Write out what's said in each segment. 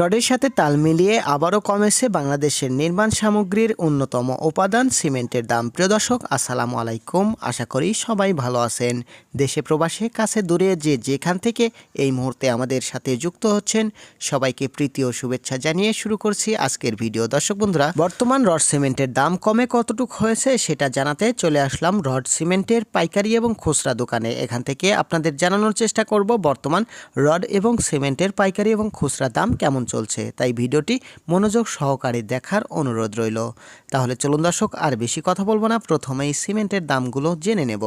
রডের সাথে তাল মিলিয়ে আবারও কমেছে বাংলাদেশের নির্মাণ সামগ্রীর অন্যতম উপাদান, সিমেন্টের দাম। প্রিয় দর্শক, আসসালামু আলাইকুম। আশা করি সবাই ভালো আছেন। দেশে প্রবাসে কাছে দূরে যে যেখান থেকে এই মুহূর্তে আমাদের সাথে যুক্ত হচ্ছেন, সবাইকে প্রীতি ও শুভেচ্ছা জানিয়ে শুরু করছি আজকের ভিডিও। দর্শক বন্ধুরা, বর্তমান রড সিমেন্টের দাম কমে কতটুক হয়েছে সেটা জানাতে চলে আসলাম রড সিমেন্টের পাইকারি এবং খুচরা দোকানে। এখান থেকে আপনাদের জানানোর চেষ্টা করব বর্তমান রড এবং সিমেন্টের পাইকারি এবং খুচরা দাম কেমন চলছে, তাই ভিডিওটি মনোযোগ সহকারে দেখার অনুরোধ রইল। তাহলে চলুন দর্শক, আর বেশি কথা বলব না, প্রথমেই সিমেন্টের দামগুলো জেনে নেব।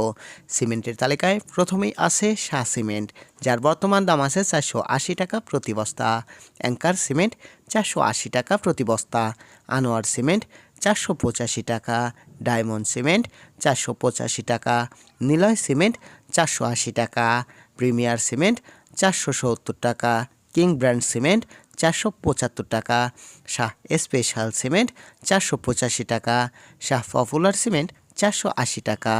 সিমেন্টের তালিকায় প্রথমেই আছে শাহ সিমেন্ট, যার বর্তমান দাম আছে চারশো আশি টাকা প্রতি বস্তা। অ্যাঙ্কার সিমেন্ট, চারশো আশি টাকা প্রতি বস্তা। আনোয়ার সিমেন্ট, চারশো পঁচাশি টাকা। ডায়মন্ড সিমেন্ট, চারশো পঁচাশি টাকা। নিলয় সিমেন্ট, চারশো আশি টাকা। প্রিমিয়ার সিমেন্ট, চারশো সত্তর টাকা। কিং ব্র্যান্ড সিমেন্ট চারশো পঁচাত্তর টাকা। শাহ স্পেশাল সিমেন্ট চারশো পঁচাশি টাকা। শাহ পপুলার সিমেন্ট চারশো আশি টাকা।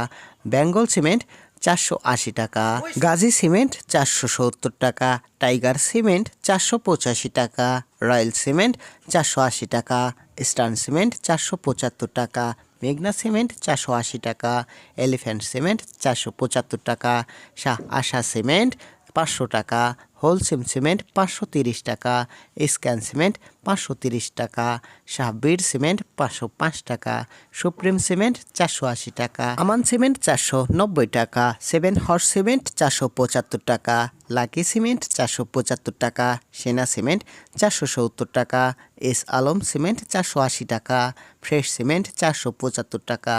বেঙ্গল সিমেন্ট চারশো আশি টাকা। গাজী সিমেন্ট চারশো সত্তর টাকা। টাইগার সিমেন্ট চারশো পঁচাশি টাকা। রয়্যাল সিমেন্ট চারশো আশি টাকা। স্টার্ন সিমেন্ট চারশো পঁচাত্তর টাকা। মেঘনা সিমেন্ট চারশো আশি টাকা। এলিফ্যান্ট সিমেন্ট চারশো পঁচাত্তর টাকা। শাহ আশা সিমেন্ট পাঁচশো টাকা হোলসেম সিমেন্ট পাঁচশো তিরিশ টাকা, স্ক্যান সিমেন্ট পাঁচশো তিরিশ টাকা, শাহবীর সিমেন্ট পাঁচশো পাঁচ টাকা, সুপ্রিম সিমেন্ট চারশো আশি টাকা, আমান সিমেন্ট চারশো নব্বই টাকা, সেভেন হর্স সিমেন্ট চারশো পঁচাত্তর টাকা, লাকি সিমেন্ট চারশো পঁচাত্তর টাকা, সেনা সিমেন্ট চারশো সত্তর টাকা, এস আলম সিমেন্ট চারশো আশি টাকা, ফ্রেশ সিমেন্ট চারশো পঁচাত্তর টাকা,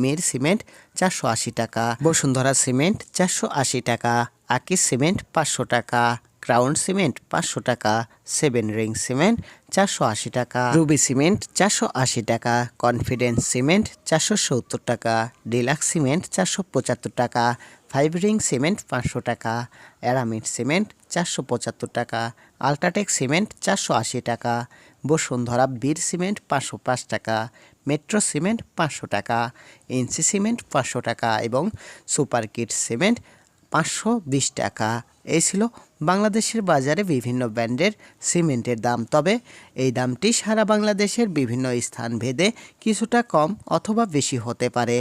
মির সিমেন্ট চারশো আশি টাকা, বসুন্ধরা সিমেন্ট চারশো আশি টাকা আকিস সিমেন্ট পাঁচশো টাকা, ক্রাউন সিমেন্ট পাঁচশো টাকা, সেভেন রিং সিমেন্ট চারশো আশি টাকা, রুবি সিমেন্ট চারশো আশি টাকা, কনফিডেন্স সিমেন্ট চারশো সত্তর টাকা, ডিলাক্স সিমেন্ট চারশো পঁচাত্তর টাকা, ফাইভ রিং সিমেন্ট পাঁচশো টাকা, অ্যারামিড সিমেন্ট চারশো পঁচাত্তর টাকা, আলট্রাটেক সিমেন্ট চারশো আশি টাকা, বসুন্ধরা বীর সিমেন্ট পাঁচশো পাঁচ টাকা, মেট্রো সিমেন্ট পাঁচশো টাকা, এনসি সিমেন্ট পাঁচশো টাকা এবং সুপার কিট সিমেন্ট পাঁচশো বিশ টাকা। এই ছিল বাংলাদেশের বাজারে বিভিন্ন ব্র্যান্ডের সিমেন্টের দাম। তবে এই দামটি সারা বাংলাদেশের বিভিন্ন স্থান ভেদে কিছুটা কম অথবা বেশি হতে পারে।